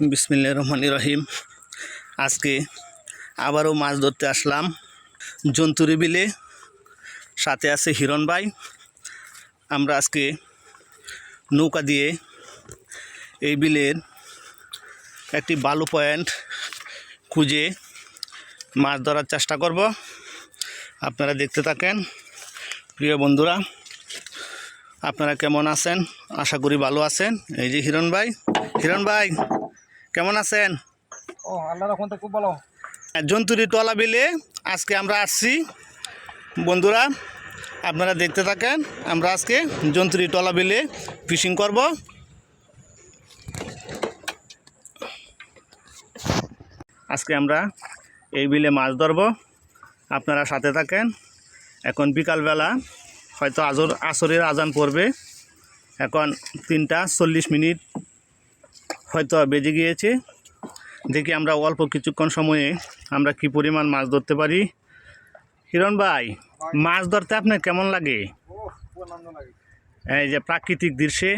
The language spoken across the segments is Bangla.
বিসমিল্লা রহমান রহিম। আজকে আবারও মাছ ধরতে আসলাম। জন্তুরি বিলে, সাথে আছে হিরণ ভাই। আমরা আজকে নৌকা দিয়ে এই বিলের একটি বালু পয়েন্ট খুঁজে মাছ ধরার চেষ্টা করব। আপনারা দেখতে থাকেন। প্রিয় বন্ধুরা, আপনারা কেমন আছেন? আশা করি ভালো আছেন। এই যে হিরণ ভাই। হিরণ ভাই! কেমন আছেন? ও আল্লাহ রকম তো খুব ভালো। জন্তুরি টলা বিলে আজকে আমরা আসছি। বন্ধুরা আপনারা দেখতে থাকেন আমরা আজকে জন্তুরি টলা বিলে ফিশিং করব। আজকে আমরা এই বিলে মাছ ধরব। আপনারা সাথে থাকেন। এখন বিকালবেলা হয়তো আজর আসরের আজান পড়বে। এখন তিনটা চল্লিশ মিনিট হয়তো বেজে গিয়েছে। দেখি আমরা অল্প কিছুক্ষণ সময়ে আমরা কি পরিমাণ মাছ ধরতে পারি। হিরণ ভাই, মাছ ধরতে আপনার কেমন লাগে? এই যে প্রাকৃতিক দৃশ্যে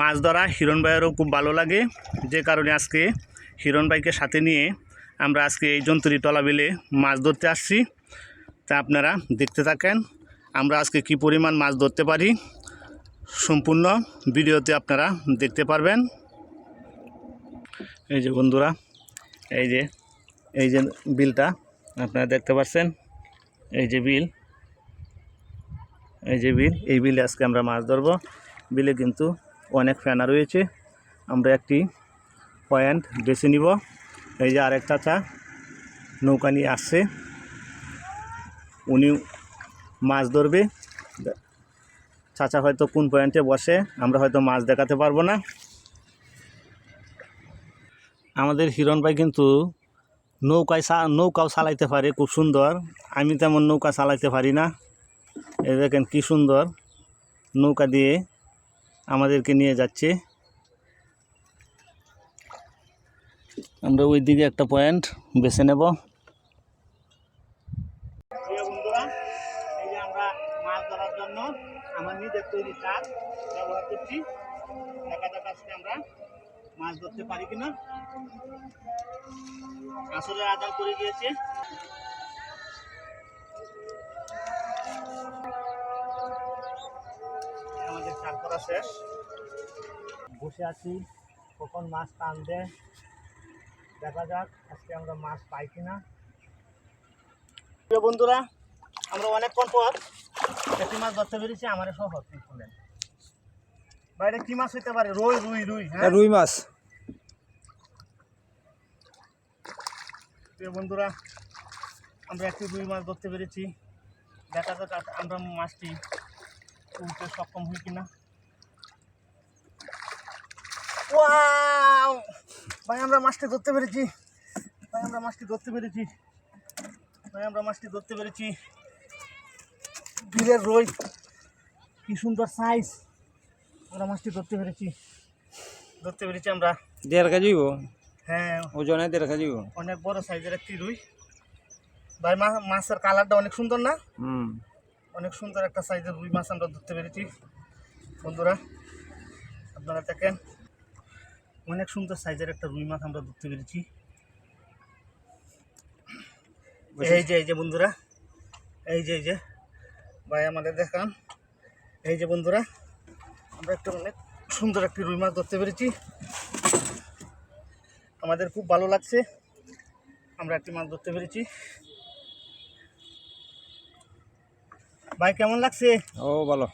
মাছ ধরা হিরণ ভাইয়েরও খুব ভালো লাগে। যে কারণে আজকে হিরণ ভাইকে সাথে নিয়ে আমরা আজকে এই জন্তুরি টলা বিলে মাছ ধরতে আসছি। তা আপনারা দেখতে থাকেন আমরা আজকে কি পরিমাণ মাছ ধরতে পারি। সম্পূর্ণ ভিডিওতে আপনারা দেখতে পারবেন। এই যে বন্ধুরা, এই যে এই যে বিলটা, আপনারা দেখতে পাচ্ছেন, এই যে বিল, এই যে বিল, এই বিলে আজকে আমরা মাছ ধরবো। বিলে কিন্তু অনেক ফেনা রয়েছে, আমরা একটি পয়েন্ট বেছে নিব। এই যে আরেক চাচা নৌকা নিয়ে আসছে উনি মাছ ধরবে। চাচা হয়তো কোন পয়েন্টে বসে, আমরা হয়তো মাছ দেখাতে পারব না। আমাদের হিরণ ভাই কিন্তু নৌকায় নৌকাও চালাইতে পারে, খুব সুন্দর। আমি তেমন নৌকা চালাইতে পারি না। এ দেখেন কী সুন্দর নৌকা দিয়ে আমাদেরকে নিয়ে যাচ্ছে। আমরা ওই দিকে একটা পয়েন্ট বেছে নেব। নিজের তৈরি ব্যবহার করছি। দেখা আমরা মাছ ধরতে পারি কিনা? আসলে আদান করে গিয়েছে। আমাদের চার করা শেষ। বসে আছি, কখন মাছ টান দেখা যাক আজকে আমরা মাছ পাই কিনা। বন্ধুরা, আমরা অনেকক্ষণ পর একটি মাছ ধরতে পেরেছি আমার সহ খুলেন বাইরে কি মাছ হইতে পারে? রুই রুই রুই হ্যাঁ রুই মাছ। প্রিয় বন্ধুরা, আমরা একটি দুই মাছ ধরতে পেরেছি। দেখা যাক আমরা মাছটি তুলতে সক্ষম হই কিনা! ভাই, আমরা মাছটি ধরতে পেরেছি। ভাই, আমরা মাছটি ধরতে পেরেছি। ভাই, আমরা মাছটি ধরতে পেরেছি। বিলের রই, কি সুন্দর সাইজ আমরা মাছটি ধরতে পেরেছি। ধরতে পেরেছি আমরা। দেড় কেজি হ্যাঁ। ওজনে দেড় কেজি গো। অনেক বড় সাইজের একটি রুই। ভাই মাছের কালারটা অনেক সুন্দর না? হুম। অনেক সুন্দর একটা সাইজের রুই মাছ আমরা ধরতে পেরেছি। বন্ধুরা আপনারা দেখেন অনেক সুন্দর সাইজের একটা রুই মাছ আমরা ধরতে পেরেছি। এই যে এই যে বন্ধুরা এই যে এই যে ভাই আমাদের দেখান। এই যে বন্ধুরা আমরা একটা অনেক সুন্দর একটি রুই মাছ ধরতে পেরেছি। আমাদের খুব ভালো লাগছে। আমরা একটি মাছ ধরতে পেরেছি। ভাই কেমন লাগছে? ও ভালো।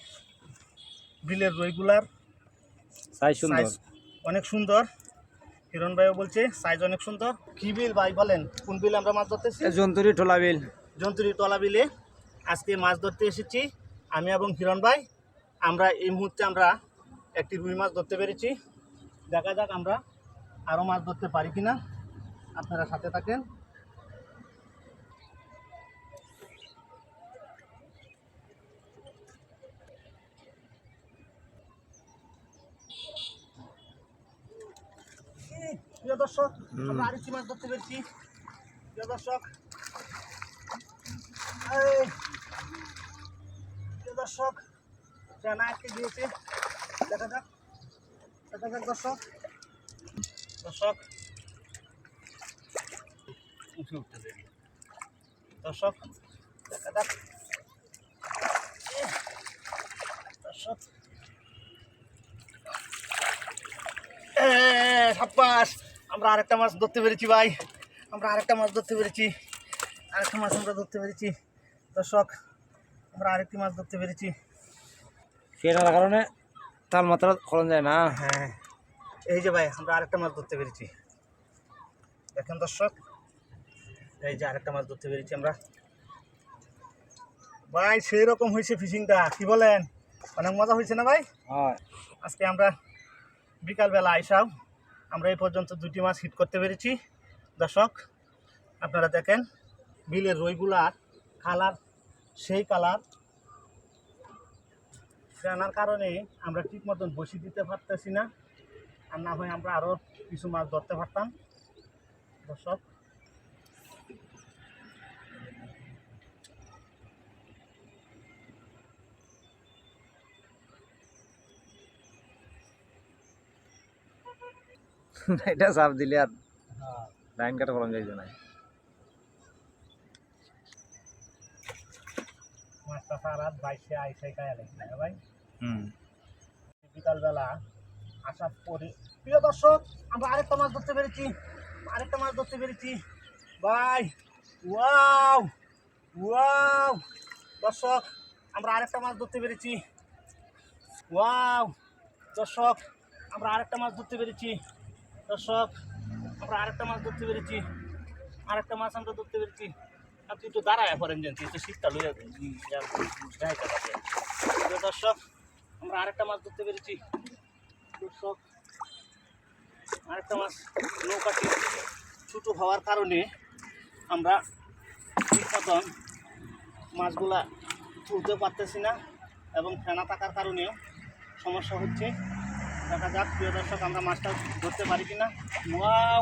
বিলের রইগুলার। সাইজ সুন্দর। অনেক সুন্দর। হিরণ ভাইও বলছে সাইজ অনেক সুন্দর। কি বিল ভাই বলেন? কোন বিল আমরা মাছ ধরতেছি? জন্তুরি ঠোলা বিল। জন্তুরি তলা বিলে। আজকে মাছ ধরতে এসেছি আমি এবং হিরণ ভাই। আমরা এই মুহূর্তে আমরা একটি রুই মাছ ধরতে পেরেছি। দেখা যাক আমরা আরও মাছ ধরতে পারি কিনা? আপনারা সাথে থাকেন। প্রিয় দর্শক আমরা আরেকটি মাছ ধরতে পেরেছি প্রিয় দর্শক এই, প্রিয় দর্শক জানা আটকে দিয়েছে। দেখা যাক দেখা যাক দর্শক। দর্শক উঠে উঠতে দেরি। দর্শক দেখা যাক। দর্শক এ, সাব্বাস আমরা আরেকটা মাছ ধরতে পেরেছি ভাই। আমরা আরেকটা মাছ ধরতে পেরেছি। আরেকটা মাছ আমরা ধরতে পেরেছি। দর্শক আমরা আরেকটি মাছ ধরতে পেরেছি। ফেরার কারণে তাল মাত্রা খরচ যায় না। হ্যাঁ। এই যে ভাই আমরা আরেকটা মাছ ধরতে পেরেছি। দেখেন দর্শক এই যে আরেকটা মাছ ধরতে পেরেছি আমরা। ভাই সেই রকম হয়েছে ফিশিংটা কি বলেন? অনেক মজা হয়েছে না ভাই? হয়। আজকে আমরা বিকালবেলা আইসাও আমরা এই পর্যন্ত দুটি মাছ হিট করতে পেরেছি। দর্শক আপনারা দেখেন বিলের রইগুলার কালার সেই কালার জানার কারণে আমরা ঠিক মতন বসি দিতে পারতেছি না। আর না হয় আমরা আরও কিছু মাছ ধরতে পারতাম। দর্শক। এটা চাপ দিলে আর লাইন কাটা খরচ যাইছে না। মাছটা সারা বাইশে আইসাই খায় লাগছে ভাই। হুম। বিকালবেলা আসার পরে প্রিয় দর্শক, আমরা আরেকটা মাছ ধরতে পেরেছি। আরেকটা মাছ ধরতে পেরেছি। Bye wow wow. দর্শক, আমরা আরেকটা মাছ ধরতে পেরেছি। ওয়াও। দর্শক, আমরা আরেকটা মাছ ধরতে পেরেছি। দর্শক, আমরা আরেকটা মাছ ধরতে পেরেছি। আরেকটা মাছ আমরা ধরতে পেরেছি। আপনি একটু দাঁড়ায় পড়েন যেন একটু শীতটা লইয়া দর্শক, আমরা আরেকটা মাছ ধরতে পেরেছি। দর্শক আরেকটা মাছ নৌকাটি ছোটো হওয়ার কারণে আমরা ঠিক মতন মাছগুলা তুলতে পারতেছি না এবং ফেনা থাকার কারণেও সমস্যা হচ্ছে। দেখা যাক প্রিয় দর্শক আমরা মাছটা ধরতে পারি কিনা। ওয়াও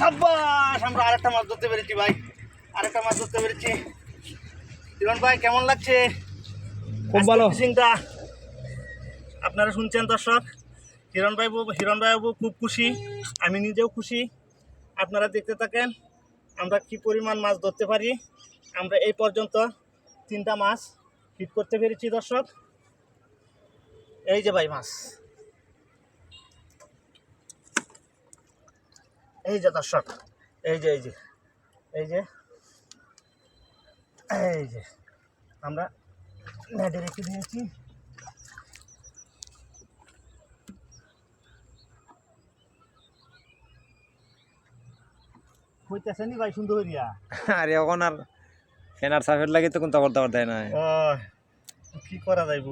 সাব্বাস! আমরা আরেকটা মাছ ধরতে পেরেছি ভাই। আরেকটা মাছ ধরতে পেরেছি। হিরণ ভাই কেমন লাগছে? খুব ভালো। ফিশিংটা আপনারা শুনছেন দর্শক? হিরণ ভাই হিরণ বাবু খুব খুশি। আমি নিজেও খুশি। আপনারা দেখতে থাকেন, আমরা কি পরিমাণ মাছ ধরতে পারি। আমরা এই পর্যন্ত তিনটা মাছ হিট করতে পেরেছি, দর্শক। এই যে ভাই মাছ। এই যে দর্শক, এই যে এই যে এই যে এই যে, আমরা নেটে রেখে দিয়েছি। হইতেছে নি ভাই সুন্দর হইয়া? আর এখন আর ফেনার সাফের লাগে তো কোন তাবার তাবার দেয় না কি করা যাইব?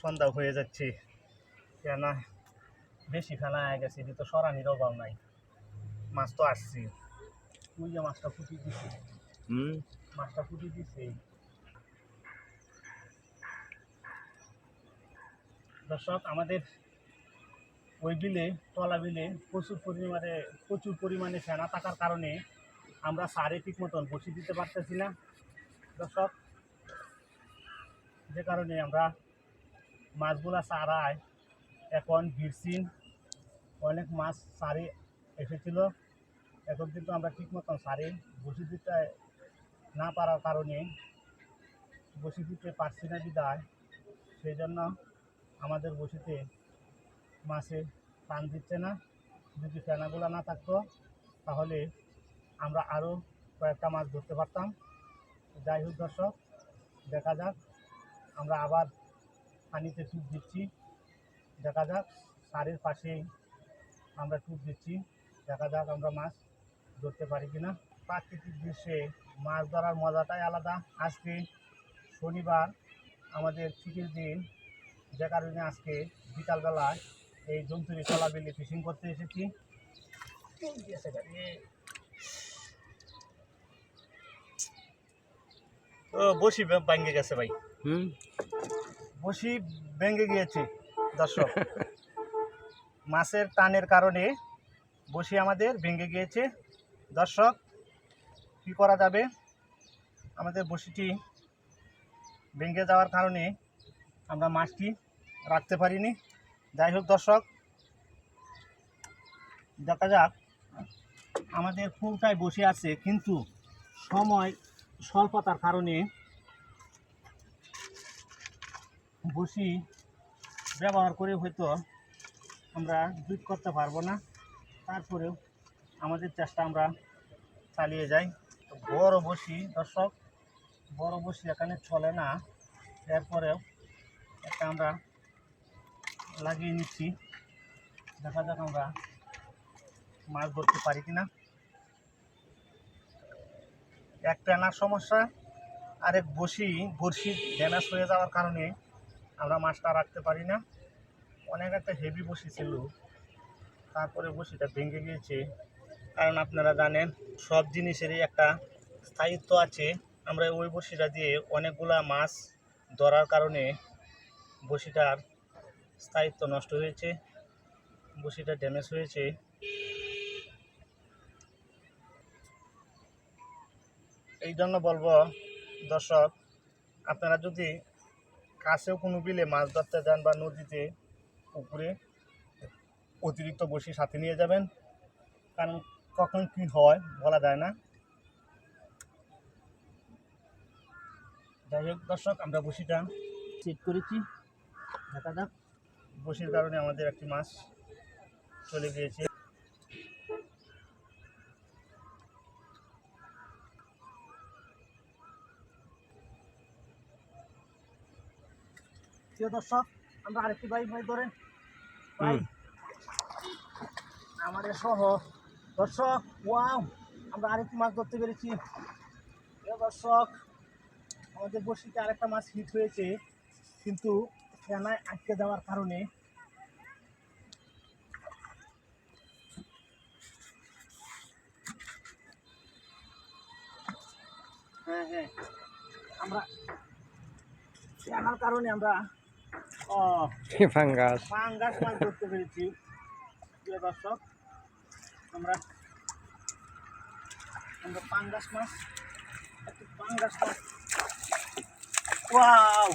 সন্ধ্যা হয়ে যাচ্ছে। কেন বেশি ফেলা হয়ে গেছে এটি তো সরানির অভাব নাই। মাছ তো আসছি। তুই যে মাছটা ফুটিয়ে দিছি। হুম? মাছটা ফুটিয়ে দিছি। দর্শক আমাদের ওই বিলে, তলা বিলে প্রচুর পরিমাণে প্রচুর পরিমাণে ফেনা থাকার কারণে আমরা সারে ঠিক মতন বসি দিতে পারতেছি না। দর্শক, যে কারণে আমরা মাছগুলা সারায় এখন ভিরসিন অনেক মাছ সারে এসেছিল। এখন কিন্তু আমরা ঠিক মতন সারে বসি দিতে না পারার কারণে বসি দিতে পারছি না বিদায়। সেই জন্য আমাদের বসিতে মাছে টান দিচ্ছে না। যদি ফেনাগুলো না থাকতো, তাহলে আমরা আরও কয়েকটা মাছ ধরতে পারতাম। যাই হোক দর্শক, দেখা যাক। আমরা আবার পানিতে টুপ দিচ্ছি। দেখা যাক, সারের পাশেই আমরা টুপ দিচ্ছি। দেখা যাক আমরা মাছ ধরতে পারি কিনা। প্রাকৃতিক দৃশ্যে মাছ ধরার মজাটাই আলাদা। আজকে শনিবার, আমাদের ছুটির দিন। যে কারণে আজকে বিকালবেলায় এই জন্তুরি কলাবিলি ফিশিং করতে এসেছি। ও বসি ভেঙে গেছে ভাই। হুম? বসি ভেঙে গিয়েছে দর্শক। মাছের টানের কারণে বসি আমাদের ভেঙে গিয়েছে। দর্শক কি করা যাবে? আমাদের বসিটি ভেঙে যাওয়ার কারণে আমরা মাছটি রাখতে পারিনি। যাই হোক দর্শক, দেখা যাক। আমাদের ফুলটাই বসে আছে, কিন্তু সময় স্বল্পতার কারণে বসি ব্যবহার করে হয়তো আমরা জুট করতে পারব না। তারপরেও আমাদের চেষ্টা আমরা চালিয়ে যাই। বড় বসি, দর্শক, বড় বসি এখানে চলে না। এরপরেও একটা আমরা লাগিয়ে নিচ্ছি। দেখা যাক আমরা মাছ ধরতে পারি কিনা। এক টানার সমস্যা, আরেক বসি, বড়শি ড্যামেজ হয়ে যাওয়ার কারণে আমরা মাছটা রাখতে পারি না। অনেক একটা হেভি বসি ছিল। তারপরে বসিটা ভেঙে গিয়েছে। কারণ আপনারা জানেন, সব জিনিসেরই একটা স্থায়িত্ব আছে। আমরা ওই বসিটা দিয়ে অনেকগুলা মাছ ধরার কারণে বসিটার স্থায়িত্ব নষ্ট হয়েছে, বসিটা ড্যামেজ হয়েছে। এই জন্য বলব, দর্শক, আপনারা যদি কাছেও কোনো বিলে মাছ ধরতে যান বা নদীতে, পুকুরে, অতিরিক্ত বসি সাথে নিয়ে যাবেন। কারণ কখন কি হয় বলা যায় না। যাই হোক দর্শক, আমরা বসিটা সেট করেছি। দেখা যাক। বসির কারণে আমাদের একটি মাছ চলে গিয়েছে। প্রিয় দর্শক আমরা আরেকটি ভাই ভাই ধরেন। ভাই আমাদের সহ দর্শক ওয়াও আমরা আরেকটি মাছ ধরতে পেরেছি। প্রিয় দর্শক আমাদের বড়শিতে আরেকটা মাছ হিট হয়েছে। কিন্তু ফেনায় আটকে যাওয়ার কারণে হ্যাঁ হ্যাঁ আমরা ফেনার কারণে আমরা ও ফাঙ্গাস পাঙ্গাস মাছ ধরতে পেরেছি প্রিয় দর্শক আমরা আমরা পাঙ্গাস মাছ একটি পাঙ্গাস মাছ ওয়াও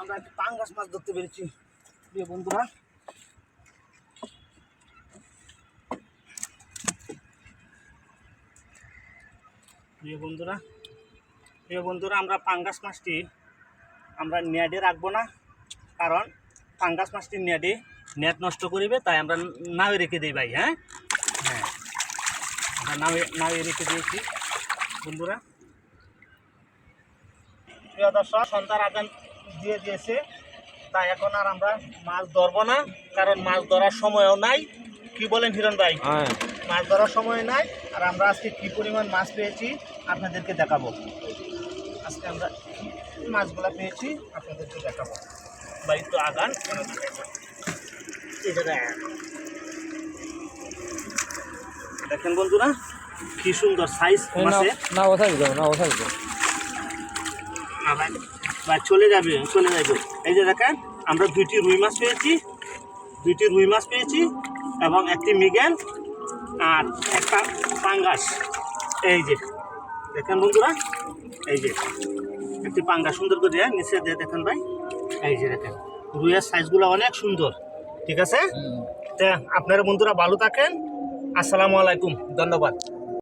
আমরা একটি পাঙ্গাস মাছ ধরতে পেরেছি। প্রিয় বন্ধুরা। প্রিয় বন্ধুরা প্রিয় বন্ধুরা, আমরা পাঙ্গাস মাছটি আমরা নেটে রাখব না, কারণ পাঙ্গাস মাছটি নেটে নেট নষ্ট করিবে, তাই আমরা নাওয়ে রেখে দিই ভাই হ্যাঁ? হ্যাঁ। আমরা নাওয়ে নাওয়ে রেখে দিয়েছি। বন্ধুরা। প্রিয় দর্শক, সন্ধ্যার আজান দিয়ে দিয়েছে। তাই এখন আর আমরা মাছ ধরবো না কারণ মাছ ধরার সময়ও নাই। কি বলেন হিরণ ভাই? হ্যাঁ। মাছ ধরার সময় নাই আর আমরা আজকে কি পরিমাণ মাছ পেয়েছি আপনাদেরকে দেখাবো। আজকে আমরা মাছগুলা পেয়েছি আপনাদেরকে দেখাবো। বা একটু আগান। দেখেন বন্ধুরা কি সুন্দর সাইজ না ওঠা দিত না ওঠা বা চলে যাবে চলে যাবে। এই যে দেখেন আমরা দুইটি রুই মাছ পেয়েছি দুইটি রুই মাছ পেয়েছি এবং একটি মিগেল আর একটা পাঙ্গাস। এই যে দেখেন বন্ধুরা এই যে একটি পাঙ্গাস সুন্দর করে দেয় নিচে দিয়ে দেখেন ভাই। এই যে দেখেন রুইয়ের সাইজগুলো অনেক সুন্দর ঠিক আছে? তা আপনারা বন্ধুরা ভালো থাকেন আসসালামু আলাইকুম ধন্যবাদ।